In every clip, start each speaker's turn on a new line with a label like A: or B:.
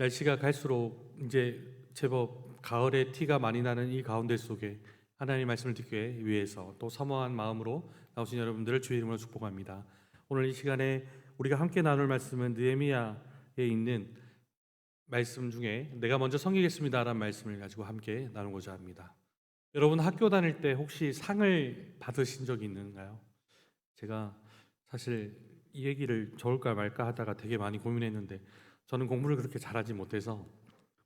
A: 날씨가 갈수록 이제 제법 가을의 티가 많이 나는 이 가운데 속에 하나님 말씀을 듣기 위해서 또 사모한 마음으로 나오신 여러분들을 주의 이름으로 축복합니다. 오늘 이 시간에 우리가 함께 나눌 말씀은 느헤미야에 있는 말씀 중에 내가 먼저 섬기겠습니다라는 말씀을 가지고 함께 나누고자 합니다. 여러분 학교 다닐 때 혹시 상을 받으신 적이 있는가요? 제가 사실 이 얘기를 좋을까 말까 하다가 되게 많이 고민했는데 저는 공부를 그렇게 잘하지 못해서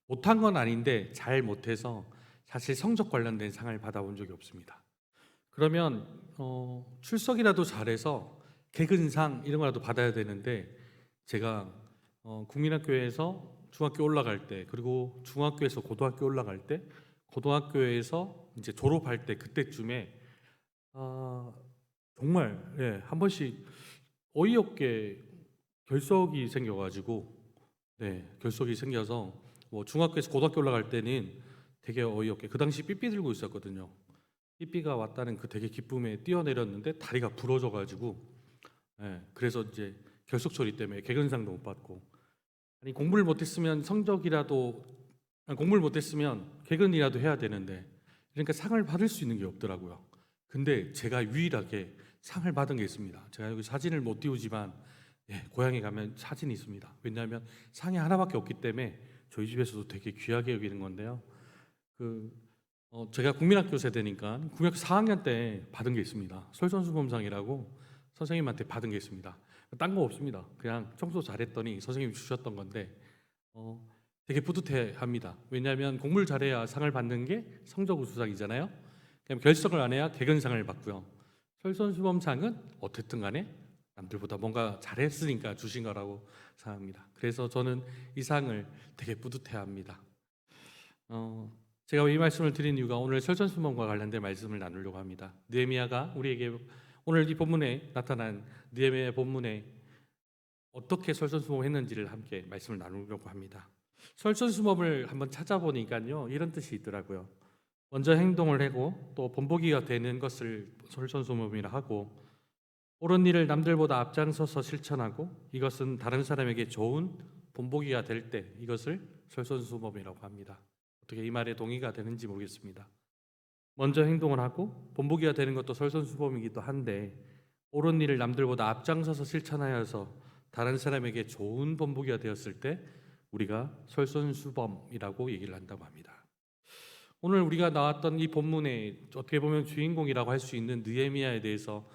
A: 못한 건 아닌데 잘 못해서 사실 성적 관련된 상을 받아본 적이 없습니다. 그러면 어, 출석이라도 잘해서 개근상 이런 거라도 받아야 되는데 제가 어, 국민학교에서 중학교 올라갈 때 그리고 중학교에서 고등학교 올라갈 때 고등학교에서 이제 졸업할 때 그때쯤에 아, 정말 예, 한 번씩 어이없게 결석이 생겨가지고 네 결석이 생겨서 뭐 중학교에서 고등학교 올라갈 때는 되게 어이없게 그 당시 삐삐 들고 있었거든요. 삐삐가 왔다는 그 되게 기쁨에 뛰어내렸는데 다리가 부러져 가지고 예, 그래서 이제 결석 처리 때문에 개근상도 못 받고 아니 공부를 못 했으면 성적이라도 아니, 공부를 못 했으면 개근이라도 해야 되는데 그러니까 상을 받을 수 있는 게 없더라고요. 근데 제가 유일하게 상을 받은 게 있습니다. 제가 여기 사진을 못 띄우지만 예, 고향에 가면 사진이 있습니다. 왜냐하면 상이 하나밖에 없기 때문에 저희 집에서도 되게 귀하게 여기는 건데요. 그 어, 제가 국민학교 세대니까 국민학교 4학년 때 받은 게 있습니다. 솔선수범상이라고 선생님한테 받은 게 있습니다. 딴 거 없습니다. 그냥 청소 잘했더니 선생님이 주셨던 건데 어, 되게 뿌듯해합니다. 왜냐하면 공부를 잘해야 상을 받는 게 성적 우수상이잖아요. 결석을 안 해야 개근상을 받고요. 솔선수범상은 어쨌든 간에 남들보다 뭔가 잘했으니까 주신 거라고 생각합니다. 그래서 저는 이 상을 되게 뿌듯해합니다. 어, 제가 이 말씀을 드린 이유가 오늘 설전수범과 관련된 말씀을 나누려고 합니다. 느헤미야가 우리에게 오늘 이 본문에 나타난 느헤미야 본문에 어떻게 설전수범했는지를 함께 말씀을 나누려고 합니다. 설전수범을 한번 찾아보니까요 이런 뜻이 있더라고요. 먼저 행동을 하고 또 본보기가 되는 것을 설전수범이라 하고 옳은 일을 남들보다 앞장서서 실천하고 이것은 다른 사람에게 좋은 본보기가 될 때 이것을 설전수범이라고 합니다. 어떻게 이 말에 동의가 되는지 모르겠습니다. 먼저 행동을 하고 본보기가 되는 것도 설선수범이기도 한데 옳은 일을 남들보다 앞장서서 실천하여서 다른 사람에게 좋은 본보기가 되었을 때 우리가 설선수범이라고 얘기를 한다고 합니다. 오늘 우리가 나왔던 이 본문에 어떻게 보면 주인공이라고 할 수 있는 느헤미야에 대해서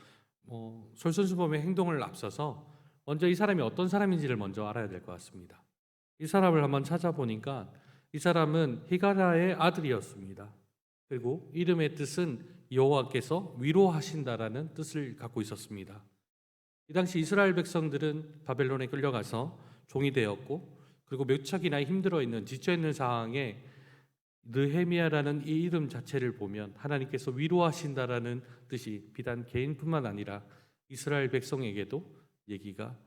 A: 뭐 설선수범의 행동을 앞서서 먼저 이 사람이 어떤 사람인지를 먼저 알아야 될 것 같습니다. 이 사람을 한번 찾아보니까 이 사람은 히가라의 아들이었습니다. 그리고 이름의 뜻은 여호와께서 위로하신다라는 뜻을 갖고 있었습니다. 이 당시 이스라엘 백성들은 바벨론에 끌려가서 종이 되었고 그리고 묘착이나 힘들어 있는 지쳐 있는 상황에 느헤미야라는 이 이름 자체를 보면 하나님께서 위로하신다라는 뜻이 비단 개인뿐만 아니라 이스라엘 백성에게도 얘기가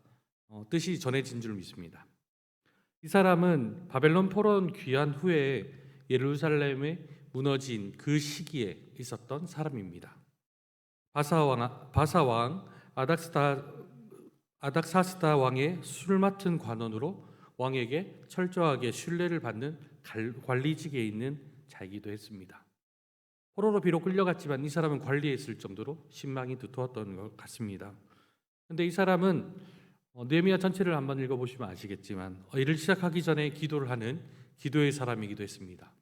A: 어, 뜻이 전해진 줄 믿습니다. 이 사람은 바벨론 포로원 귀환 후에 예루살렘에 무너진 그 시기에 있었던 사람입니다. 바사왕 바사왕 아닥스타 아닥사스다 왕의 술 맡은 관원으로 왕에게 철저하게 신뢰를 받는 관리직에 있는 자이기도 했습니다. 포로로 비록 끌려갔지만 이 사람은 관리했을 정도로 신망이 두터웠던 것 같습니다. 그런데 이 사람은 어, 느헤미야 전체를 한번 읽어보시면 아시겠지만 어, 일을 시작하기 전에 기도를 하는 기도의 사람이기도 했습니다.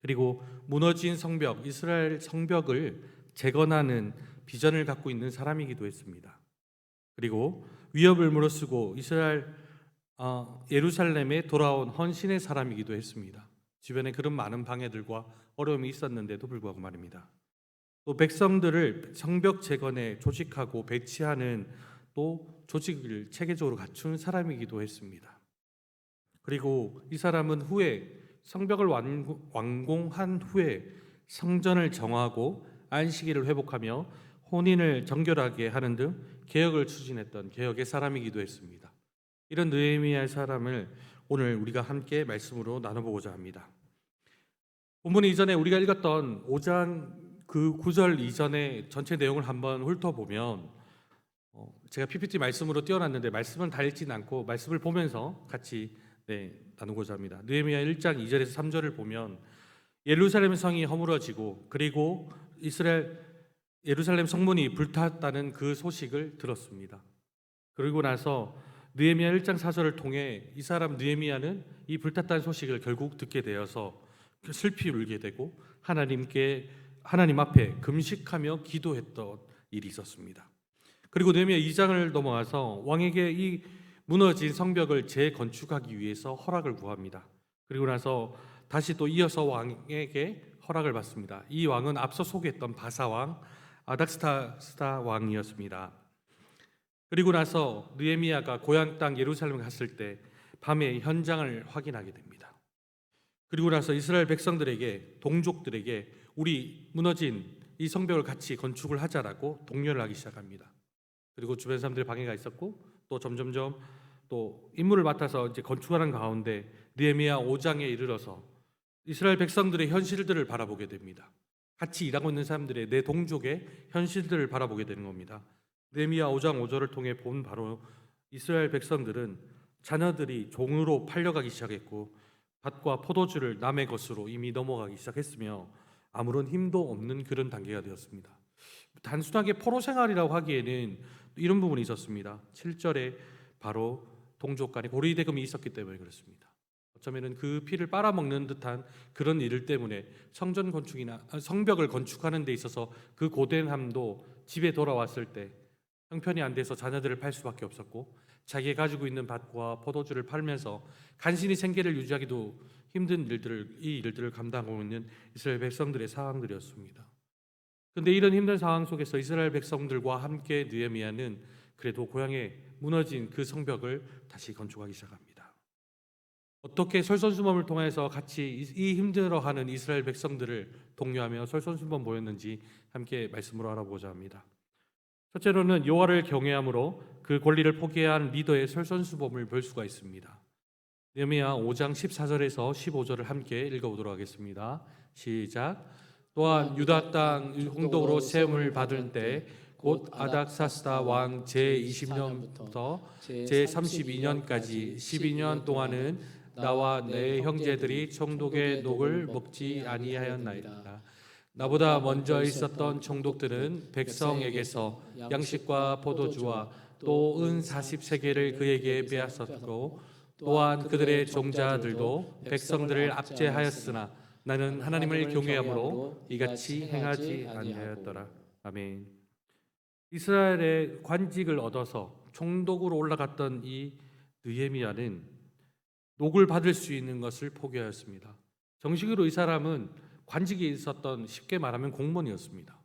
A: 그리고 무너진 성벽, 이스라엘 성벽을 재건하는 비전을 갖고 있는 사람이기도 했습니다. 그리고 위협을 무릅쓰고 이스라엘 어, 예루살렘에 돌아온 헌신의 사람이기도 했습니다. 주변에 그런 많은 방해들과 어려움이 있었는데도 불구하고 말입니다. 또 백성들을 성벽 재건에 조직하고 배치하는 또 조직을 체계적으로 갖춘 사람이기도 했습니다. 그리고 이 사람은 후에 성벽을 완공한 후에 성전을 정하고 안식일을 회복하며 혼인을 정결하게 하는 등 개혁을 추진했던 개혁의 사람이기도 했습니다. 이런 느헤미야의 사람을 오늘 우리가 함께 말씀으로 나눠보고자 합니다. 본문 이전에 우리가 읽었던 5장 그 9절 이전의 전체 내용을 한번 훑어보면 어, 제가 PPT 말씀으로 띄워놨는데 말씀은 다 읽진 않고 말씀을 보면서 같이 네, 나누고자 합니다. 느헤미야 1장 2절에서 3절을 보면 예루살렘 성이 허물어지고 그리고 이스라엘 예루살렘 성문이 불탔다는 그 소식을 들었습니다. 그리고 나서 느헤미야 1장 4절을 통해 이 사람 느헤미야는 이 불탔다는 소식을 결국 듣게 되어서 슬피 울게 되고 하나님께 하나님 앞에 금식하며 기도했던 일이 있었습니다. 그리고 느헤미야 2장을 넘어가서 왕에게 이 무너진 성벽을 재건축하기 위해서 허락을 구합니다. 그리고 나서 다시 또 이어서 왕에게 허락을 받습니다. 이 왕은 앞서 소개했던 바사 왕 아닥스타스다 왕이었습니다. 그리고 나서 느헤미야가 고향 땅 예루살렘에 갔을 때 밤에 현장을 확인하게 됩니다. 그리고 나서 이스라엘 백성들에게 동족들에게 우리 무너진 이 성벽을 같이 건축을 하자라고 독려를 하기 시작합니다. 그리고 주변 사람들의 방해가 있었고 또 점점점 또 임무를 맡아서 이제 건축하는 가운데 느헤미야 5장에 이르러서 이스라엘 백성들의 현실들을 바라보게 됩니다. 같이 일하고 있는 사람들의 내 동족의 현실들을 바라보게 되는 겁니다. 느헤미야 5장 5절을 통해 본 바로 이스라엘 백성들은 자녀들이 종으로 팔려가기 시작했고 밭과 포도주를 남의 것으로 이미 넘어가기 시작했으며 아무런 힘도 없는 그런 단계가 되었습니다. 단순하게 포로 생활이라고 하기에는 이런 부분이 있었습니다. 7절에 바로 동족 간의 고리 대금이 있었기 때문에 그렇습니다. 어쩌면은 그 피를 빨아먹는 듯한 그런 일 때문에 성전 건축이나 아, 성벽을 건축하는 데 있어서 그 고된함도 집에 돌아왔을 때 형편이 안 돼서 자녀들을 팔 수밖에 없었고 자기가 가지고 있는 밭과 포도주를 팔면서 간신히 생계를 유지하기도 힘든 일들을 이 일들을 감당하고 있는 이스라엘 백성들의 상황들이었습니다. 근데 이런 힘든 상황 속에서 이스라엘 백성들과 함께 느헤미야는 그래도 고향에 무너진 그 성벽을 다시 건축하기 시작합니다. 어떻게 설선수범을 통해서 같이 이- 이 힘들어하는 이스라엘 백성들을 독려하며 설선수범 보였는지 함께 말씀으로 알아보고자 합니다. 첫째로는 여호와를 경외함으로 그 권리를 하는 리더의 설선수범을 볼 수가 있습니다. 느헤미야 5장 14절에서 15절을 함께 읽어보도록 하겠습니다. 시작. 또한 유다 땅 홍독으로 세움을 받을 때곧 아닥사스다 왕 제 20년부터 제 32년까지 12년 동안은 나와 내 형제들이 총독의 녹을 먹지 아니하였나이다. 나보다 먼저 있었던 총독들은 백성에게서 양식과 포도주와 또 은 40세계를 그에게 빼앗았고 또한 그들의 종자들도 백성들을 압제하였으나 나는 하나님을 경외함으로 이같이 행하지 아니하였더라. 아멘. 이스라엘의 관직을 얻어서 총독으로 올라갔던 이 느헤미야는 녹을 받을 수 있는 것을 포기하였습니다. 정식으로 이 사람은 관직에 있었던 쉽게 말하면 공무원이었습니다.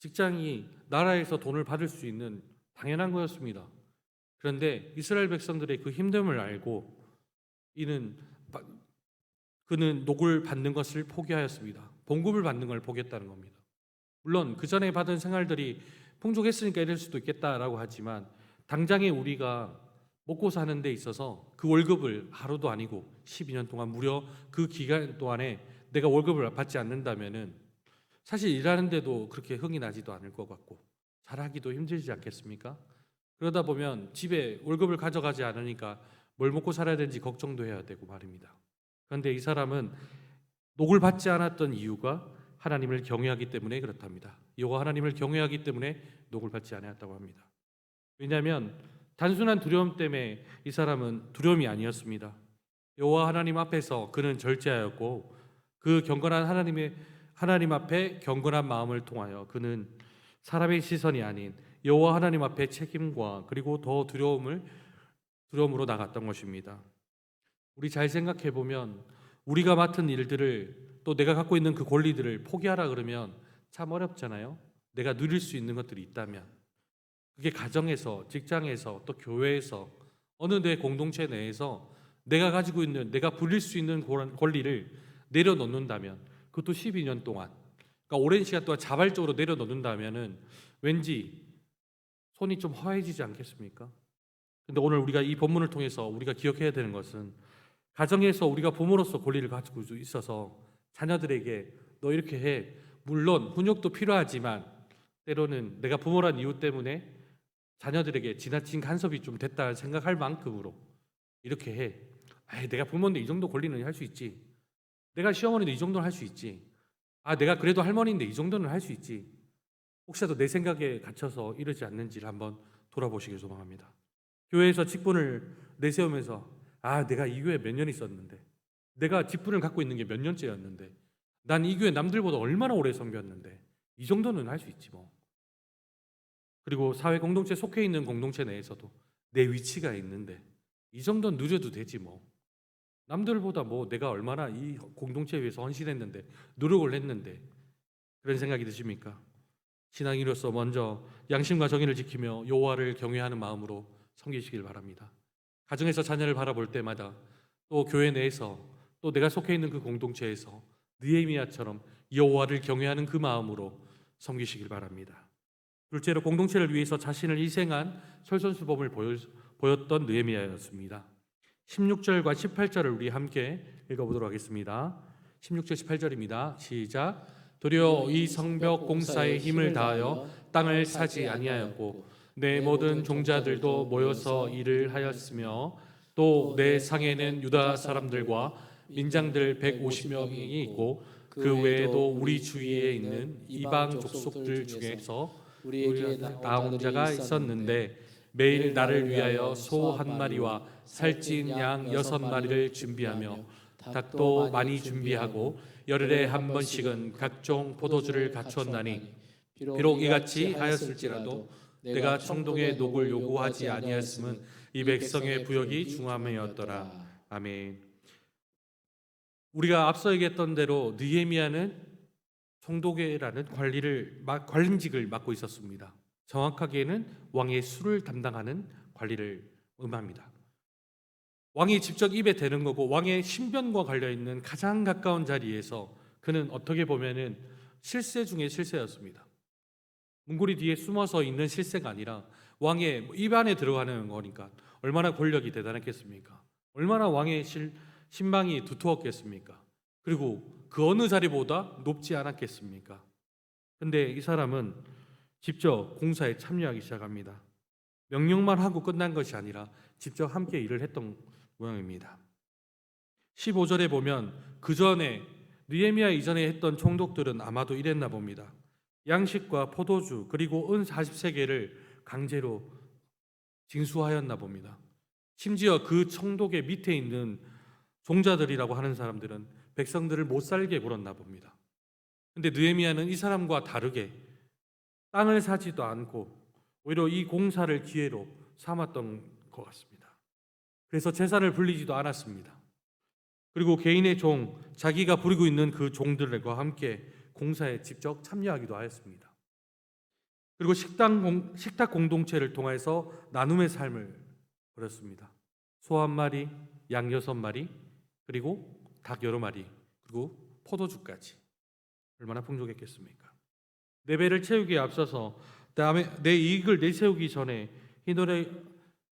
A: 직장이 나라에서 돈을 받을 수 있는 당연한 거였습니다. 그런데 이스라엘 백성들의 그 힘듦을 알고 이는 바- 그는 녹을 받는 것을 포기하였습니다. 봉급을 받는 걸 포기했다는 겁니다. 물론 그 전에 받은 생활들이 풍족했으니까 이럴 수도 있겠다라고 하지만 당장에 우리가 먹고 사는 데 있어서 그 월급을 하루도 아니고 12년 동안 무려 그 기간 동안에 내가 월급을 받지 않는다면은 사실 일하는데도 그렇게 흥이 나지도 않을 것 같고 잘하기도 힘들지 않겠습니까? 그러다 보면 집에 월급을 가져가지 않으니까 뭘 먹고 살아야 되는지 걱정도 해야 되고 말입니다. 그런데 이 사람은 녹을 받지 않았던 이유가 하나님을 경외하기 때문에 그렇답니다. 여호와 하나님을 경외하기 때문에 녹을 받지 않았다고 합니다. 왜냐하면 단순한 두려움 때문에 이 사람은 두려움이 아니었습니다. 여호와 하나님 앞에서 그는 절제하였고 그 경건한 하나님의 하나님 앞에 경건한 마음을 통하여 그는 사람의 시선이 아닌 여호와 하나님 앞에 책임과 그리고 더 두려움을 두려움으로 나갔던 것입니다. 우리 잘 생각해 보면 우리가 맡은 일들을 또 내가 갖고 있는 그 권리들을 포기하라 그러면 참 어렵잖아요. 내가 누릴 수 있는 것들이 있다면 그게 가정에서, 직장에서, 또 교회에서 어느 내 공동체 내에서 내가 가지고 있는 내가 부릴 수 있는 권리를 내려놓는다면 그것도 12년 동안 그러니까 오랜 시간 동안 자발적으로 내려놓는다면은 왠지 손이 좀 허해지지 않겠습니까? 근데 오늘 우리가 이 본문을 통해서 우리가 기억해야 되는 것은 가정에서 우리가 부모로서 권리를 가지고 있어서 자녀들에게 너 이렇게 해. 물론 훈육도 필요하지만 때로는 내가 부모란 이유 때문에 자녀들에게 지나친 간섭이 좀 됐다 생각할 만큼으로 이렇게 해. 에이, 내가 부모인데 이 정도 권리는 할 수 있지. 내가 시어머니인데 이 정도는 할 수 있지. 아, 내가 그래도 할머니인데 이 정도는 할 수 있지. 혹시라도 내 생각에 갇혀서 이러지 않는지를 한번 돌아보시길 소망합니다. 교회에서 직분을 내세우면서 아, 내가 이 교회 몇 년 있었는데 내가 직분을 갖고 있는 게 몇 년째였는데 난 이 교회 남들보다 얼마나 오래 섬겼는데 이 정도는 할 수 있지 뭐. 그리고 사회 공동체 속해 있는 공동체 내에서도 내 위치가 있는데 이 정도는 누려도 되지 뭐. 남들보다 뭐 내가 얼마나 이 공동체에 위해서 헌신했는데 노력을 했는데 그런 생각이 드십니까? 신앙인으로서 먼저 양심과 정의를 지키며 여호와를 경외하는 마음으로 섬기시길 바랍니다. 가정에서 자녀를 바라볼 때마다 또 교회 내에서 또 내가 속해 있는 그 공동체에서 느헤미야처럼 여호와를 경외하는 그 마음으로 섬기시길 바랍니다. 둘째로 공동체를 위해서 자신을 희생한 솔선수범을 보였던 느헤미야였습니다. 16절과 18절을 우리 함께 읽어보도록 하겠습니다. 16절 18절입니다. 시작. 도리어 이 성벽 공사에 힘을 다하여 땅을 사지 아니하였고 내 모든 종자들도 모여서 일을 하였으며 또 내 상에는 유다 사람들과 민장들 150명이 있고 그 외에도 우리 주위에 있는 이방 족속들 중에서
B: 우리에게
A: 나온 자가 있었는데 매일 나를 위하여 소 한 마리와 살찐 양 여섯 마리를 준비하며 닭도 많이 준비하고 열흘에 한 번씩은 각종 포도주를 갖추었나니 비록 이같이 하였을지라도 내가 청동의 녹을 요구하지 아니하였음은 이 백성의 부역이 중함이었더라. 아멘. 우리가 앞서 얘기했던 대로 느헤미야는 총독회라는 관리를 마- 관림직을 맡고 있었습니다. 정확하게는 왕의 술을 담당하는 관리를 의미합니다. 왕이 직접 입에 대는 거고 왕의 신변과 관련 있는 가장 가까운 자리에서 그는 어떻게 보면은 실세 중에 실세였습니다. 문고리 뒤에 숨어서 있는 실세가 아니라 왕의 입 안에 들어가는 거니까 얼마나 권력이 대단했겠습니까? 얼마나 왕의 실, 신방이 두터웠겠습니까? 그리고 그 어느 자리보다 높지 않았겠습니까? 근데 이 사람은 직접 공사에 참여하기 시작합니다. 명령만 하고 끝난 것이 아니라 직접 함께 일을 했던 모양입니다. 15절에 보면 그 전에 느헤미야 이전에 했던 총독들은 아마도 이랬나 봅니다. 양식과 포도주 그리고 은 40세계를 강제로 징수하였나 봅니다. 심지어 그 총독의 밑에 있는 종자들이라고 하는 사람들은 백성들을 못 살게 굴었나 봅니다. 근데 느헤미야는 이 사람과 다르게 땅을 사지도 않고 오히려 이 공사를 기회로 삼았던 것 같습니다. 그래서 재산을 불리지도 않았습니다. 그리고 개인의 종, 자기가 부리고 있는 그 종들과 함께 공사에 직접 참여하기도 하였습니다. 그리고 식당 공, 식탁 공동체를 통해서 나눔의 삶을 벌였습니다. 소 한 마리, 양 여섯 마리, 그리고 닭 여러 마리, 그리고 포도주까지 얼마나 풍족했겠습니까? 내 배를 채우기에 앞서서 다음에 내 이익을 내세우기 전에 희노래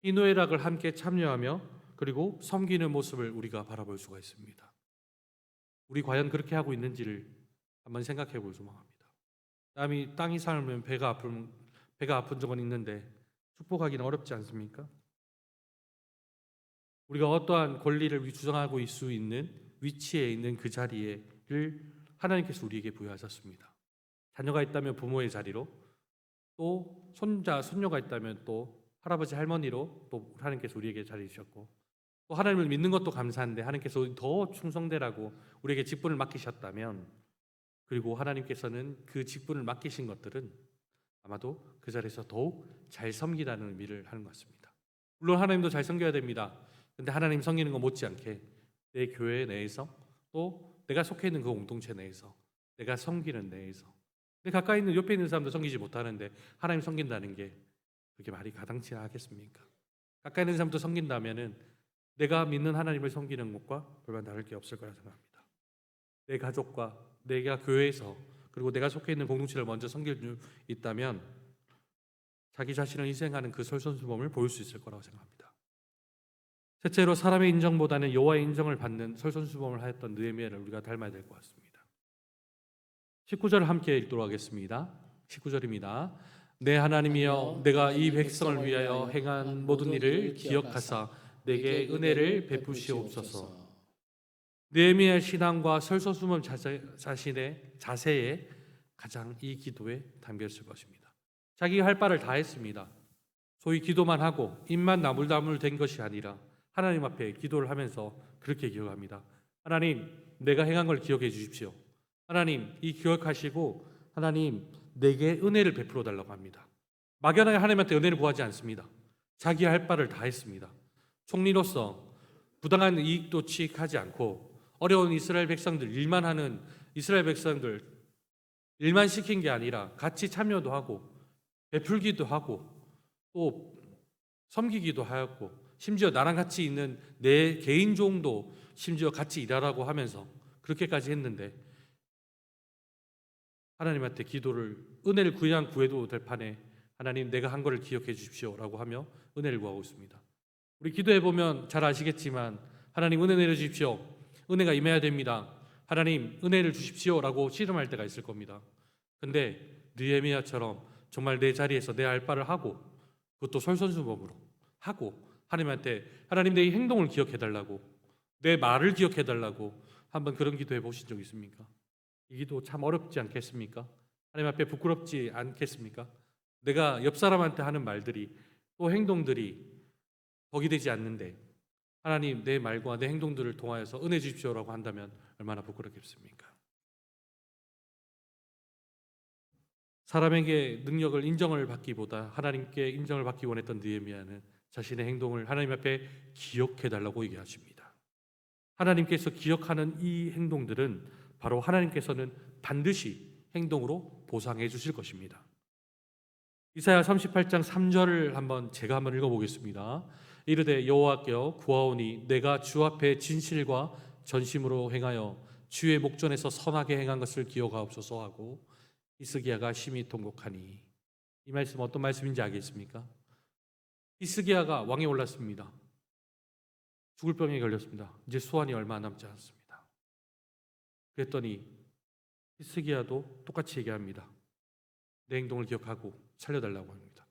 A: 희노애락을 함께 참여하며 그리고 섬기는 모습을 우리가 바라볼 수가 있습니다. 우리 과연 그렇게 하고 있는지를 한번 생각해 볼 소망합니다. 남이 땅이 살면 배가 아픈 배가 아픈 적은 있는데 축복하기는 어렵지 않습니까? 우리가 어떠한 권리를 주장하고 있을 수 있는 위치에 있는 그 자리에를 하나님께서 우리에게 부여하셨습니다. 자녀가 있다면 부모의 자리로 또 손자 손녀가 있다면 또 할아버지 할머니로 또 하나님께서 우리에게 자리 주셨고 또 하나님을 믿는 것도 감사한데 하나님께서 더 충성되라고 우리에게 직분을 맡기셨다면 그리고 하나님께서는 그 직분을 맡기신 것들은 아마도 그 자리에서 더욱 잘 섬기다는 의미를 하는 것 같습니다. 물론 하나님도 잘 섬겨야 됩니다. 근데 하나님 섬기는 거 못지않게 내 교회 내에서 또 내가 속해 있는 그 공동체 내에서 내가 섬기는 내에서 내 가까이 있는 옆에 있는 사람도 섬기지 못하는데 하나님 섬긴다는 게 그게 말이 가당치 하겠습니까? 가까이 있는 사람도 섬긴다면은 내가 믿는 하나님을 섬기는 것과 별반 다를 게 없을 거라 생각합니다. 내 가족과 내가 교회에서 그리고 내가 속해 있는 공동체를 먼저 섬길 수 있다면 자기 자신을 희생하는 그 솔선수범을 보일 수 있을 거라고 생각합니다. 셋째로 사람의 인정보다는 여호와의 인정을 받는 솔선수범을 하였던 느헤미야를 우리가 닮아야 될 것 같습니다. 19절 함께 읽도록 하겠습니다. 19절입니다. 내 하나님이여 내가 이 백성을 위하여 행한 모든 일을 기억하사 내게 은혜를 베푸시옵소서. 느헤미야 신앙과 설서수범 자세, 자신의 자세에 가장 이 기도에 담겨 있을 것입니다. 자기가 할 바를 다 했습니다. 소위 기도만 하고 입만 나물나물 된 것이 아니라 하나님 앞에 기도를 하면서 그렇게 기억합니다. 하나님, 내가 행한 걸 기억해 주십시오. 하나님, 이 기억하시고 하나님 내게 은혜를 베풀어 달라고 합니다. 막연하게 하나님한테 은혜를 구하지 않습니다. 자기 할 바를 다 했습니다. 총리로서 부당한 이익도 취익하지 않고 어려운 이스라엘 백성들 일만 하는 이스라엘 백성들 일만 시킨 게 아니라 같이 참여도 하고 베풀기도 하고 또 섬기기도 하였고 심지어 나랑 같이 있는 내 개인 종도 심지어 같이 일하라고 하면서 그렇게까지 했는데 하나님한테 기도를 은혜를 그냥 구해도 될 판에 하나님 내가 한 거를 기억해 주십시오라고 하며 은혜를 구하고 있습니다. 우리 기도해 보면 잘 아시겠지만 하나님 은혜 내려 주십시오. 은혜가 임해야 됩니다. 하나님 은혜를 주십시오라고 씨름할 때가 있을 겁니다. 근데 느헤미야처럼 정말 내 자리에서 내 알바를 하고 그것도 솔선수범으로 하고 하나님한테 하나님 내이 행동을 기억해 달라고 내 말을 기억해 달라고 한번 그런 기도해 보신 적 있습니까? 이 기도 참 어렵지 않겠습니까? 하나님 앞에 부끄럽지 않겠습니까? 내가 옆 사람한테 하는 말들이 또 행동들이 덕이 되지 않는데 하나님 내 말과 내 행동들을 통하여서 은혜 주십시오라고 한다면 얼마나 부끄럽겠습니까? 사람에게 능력을 인정을 받기보다 하나님께 인정을 받기 원했던 느헤미야는 자신의 행동을 하나님 앞에 기억해 달라고 얘기하십니다. 하나님께서 기억하는 이 행동들은 바로 하나님께서는 반드시 행동으로 보상해 주실 것입니다. 이사야 38장 3절을 한번 제가 한번 읽어 보겠습니다. 이르되 여호와께여 구하오니 내가 주 앞에 진실과 전심으로 행하여 주의 목전에서 선하게 행한 것을 기억하옵소서 하고 히스기야가 심히 통곡하니 이 말씀 어떤 말씀인지 알겠습니까? 히스기야가 왕에 올랐습니다. 죽을 병에 걸렸습니다. 이제 수완이 얼마 남지 않습니다. 그랬더니 히스기야도 똑같이 얘기합니다. 내 행동을 기억하고 살려달라고 합니다.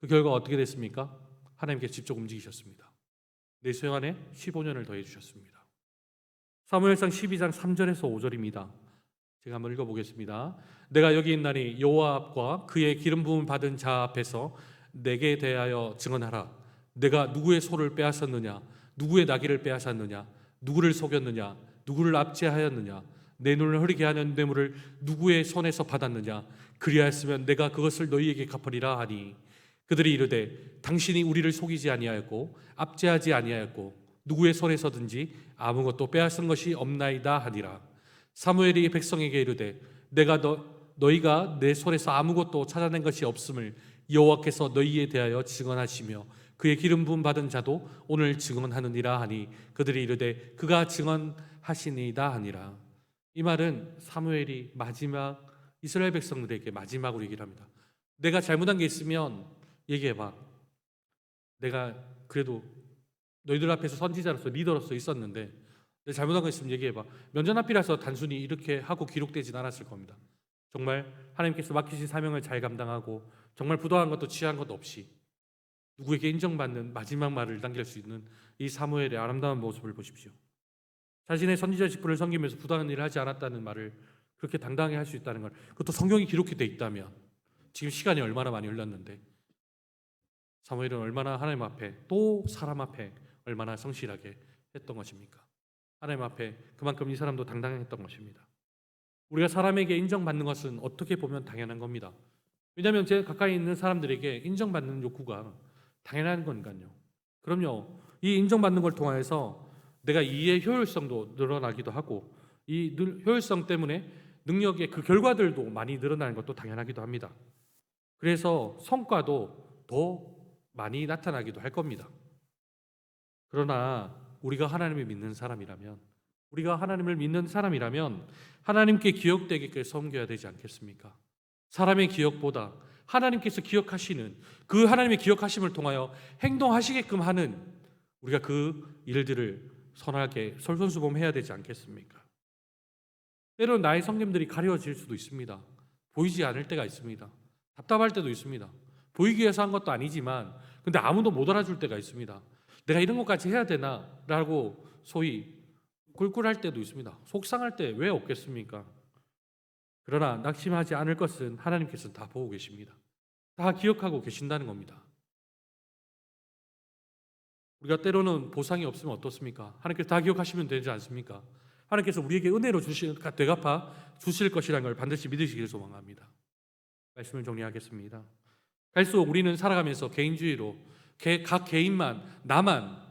A: 그 결과 어떻게 됐습니까? 하나님께 직접 움직이셨습니다. 내 소영안에 15년을 더해 주셨습니다. 사무엘상 12장 3절에서 5절입니다. 제가 한번 읽어보겠습니다. 내가 여기 있나니 여호와 앞과 그의 기름 부음 받은 자 앞에서 내게 대하여 증언하라. 내가 누구의 소를 빼앗았느냐? 누구의 나귀를 빼앗았느냐? 누구를 속였느냐? 누구를 압제하였느냐? 내 눈을 흐리게 하는 뇌물을 누구의 손에서 받았느냐? 그리하였으면 내가 그것을 너희에게 갚으리라 하니 그들이 이르되 당신이 우리를 속이지 아니하였고 압제하지 아니하였고 누구의 손에서든지 아무것도 빼앗은 것이 없나이다 하니라. 사무엘이 백성에게 이르되 내가 너 너희가 내 손에서 아무것도 찾아낸 것이 없음을 여호와께서 너희에 대하여 증언하시며 그의 기름 부음 받은 자도 오늘 증언하느니라 하니 그들이 이르되 그가 증언하시니이다 하니라. 이 말은 사무엘이 마지막 이스라엘 백성들에게 마지막으로 얘기를 합니다. 내가 잘못한 게 있으면 얘기해봐. 내가 그래도 너희들 앞에서 선지자로서 리더로서 있었는데 내가 잘못한 거 있으면 얘기해봐. 면전 앞이라서 단순히 이렇게 하고 기록되진 않았을 겁니다. 정말 하나님께서 맡기신 사명을 잘 감당하고 정말 부도한 것도 취한 것도 없이 누구에게 인정받는 마지막 말을 남길 수 있는 이 사무엘의 아름다운 모습을 보십시오. 자신의 선지자 직분을 섬기면서 부당한 일을 하지 않았다는 말을 그렇게 당당하게 할수 있다는 걸 그것도 성경이 기록이 돼 있다면 지금 시간이 얼마나 많이 흘렀는데 사무엘은 얼마나 하나님 앞에 또 사람 앞에 얼마나 성실하게 했던 것입니까? 하나님 앞에 그만큼 이 사람도 당당했던 것입니다. 우리가 사람에게 인정받는 것은 어떻게 보면 당연한 겁니다. 왜냐하면 제 가까이 있는 사람들에게 인정받는 욕구가 당연한 건가요. 그럼요. 이 인정받는 걸 통해서 내가 이의 효율성도 늘어나기도 하고 이 늘- 효율성 때문에 능력의 그 결과들도 많이 늘어나는 것도 당연하기도 합니다. 그래서 성과도 더 많이 나타나기도 할 겁니다. 그러나 우리가 하나님을 믿는 사람이라면 우리가 하나님을 믿는 사람이라면 하나님께 기억되게 섬겨야 되지 않겠습니까? 사람의 기억보다 하나님께서 기억하시는 그 하나님의 기억하심을 통하여 행동하시게끔 하는 우리가 그 일들을 선하게 솔선수범해야 되지 않겠습니까? 때로는 나의 성김들이 가려질 수도 있습니다. 보이지 않을 때가 있습니다. 답답할 때도 있습니다. 보이기 위해서 한 것도 아니지만 근데 아무도 못 알아줄 때가 있습니다. 내가 이런 것까지 해야 되나 라고 소위 꿀꿀할 때도 있습니다. 속상할 때 왜 없겠습니까? 그러나 낙심하지 않을 것은 하나님께서 다 보고 계십니다. 다 기억하고 계신다는 겁니다. 우리가 때로는 보상이 없으면 어떻습니까? 하나님께서 다 기억하시면 되지 않습니까? 하나님께서 우리에게 은혜로 주실 되갚아 주실 것이라는 걸 반드시 믿으시기를 소망합니다. 말씀을 정리하겠습니다. 갈수록 우리는 살아가면서 개인주의로 개- 각 개인만 나만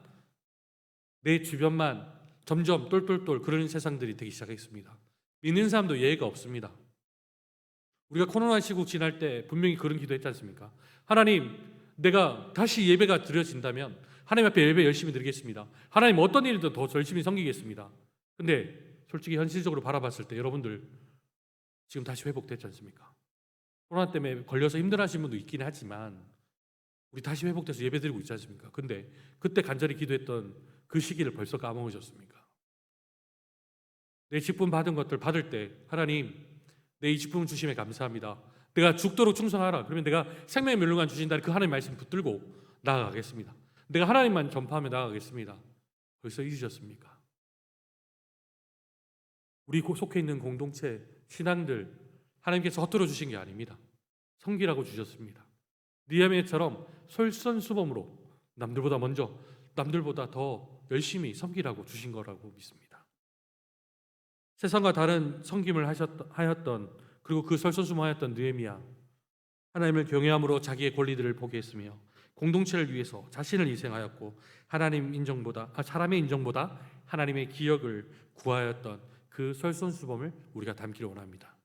A: 내 주변만 점점 똘똘똘 그러는 세상들이 되기 시작했습니다. 믿는 사람도 예외가 없습니다. 우리가 코로나 시국 지날 때 분명히 그런 기도했지 않습니까? 하나님, 내가 다시 예배가 드려진다면 하나님 앞에 예배 열심히 드리겠습니다. 하나님 어떤 일이든 더 열심히 섬기겠습니다. 근데 솔직히 현실적으로 바라봤을 때 여러분들 지금 다시 회복됐지 않습니까? 코로나 때문에 걸려서 힘들어하시는 분도 있긴 하지만 우리 다시 회복돼서 예배드리고 있지 않습니까? 근데 그때 간절히 기도했던 그 시기를 벌써 까먹으셨습니까? 내 직분 받은 것들 받을 때 하나님 내 이 직분을 주심에 감사합니다. 내가 죽도록 충성하라. 그러면 내가 생명의 멸류관 주신다는 그 하나님 말씀 붙들고 나아가겠습니다. 내가 하나님만 전파하며 나아가겠습니다. 벌써 잊으셨습니까? 우리 고- 속해 있는 공동체 신앙들 하나님께서 헛들어 주신 게 아닙니다. 성기라고 주셨습니다. 니아미처럼 솔선수범으로 남들보다 먼저 남들보다 더 열심히 섬기라고 주신 거라고 믿습니다. 세상과 다른 섬김을 하셨, 하였던 그리고 그 설선수모하였던 느헤미야 하나님을 경외함으로 자기의 권리들을 포기했으며 공동체를 위해서 자신을 희생하였고 하나님 인정보다 아, 사람의 인정보다 하나님의 기억을 구하였던 그 설선수범을 우리가 담기를 원합니다.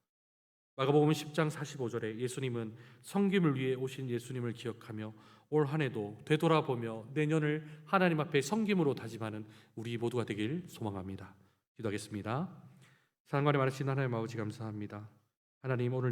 A: 마가복음 10장 45절에 예수님은 성김을 위해 오신 예수님을 기억하며 올 한해도 되돌아보며 내년을 하나님 앞에 성김으로 다짐하는 우리 모두가 되길 소망합니다. 기도하겠습니다. 사랑관에 많으신 하나님 아버지 감사합니다. 하나님 오늘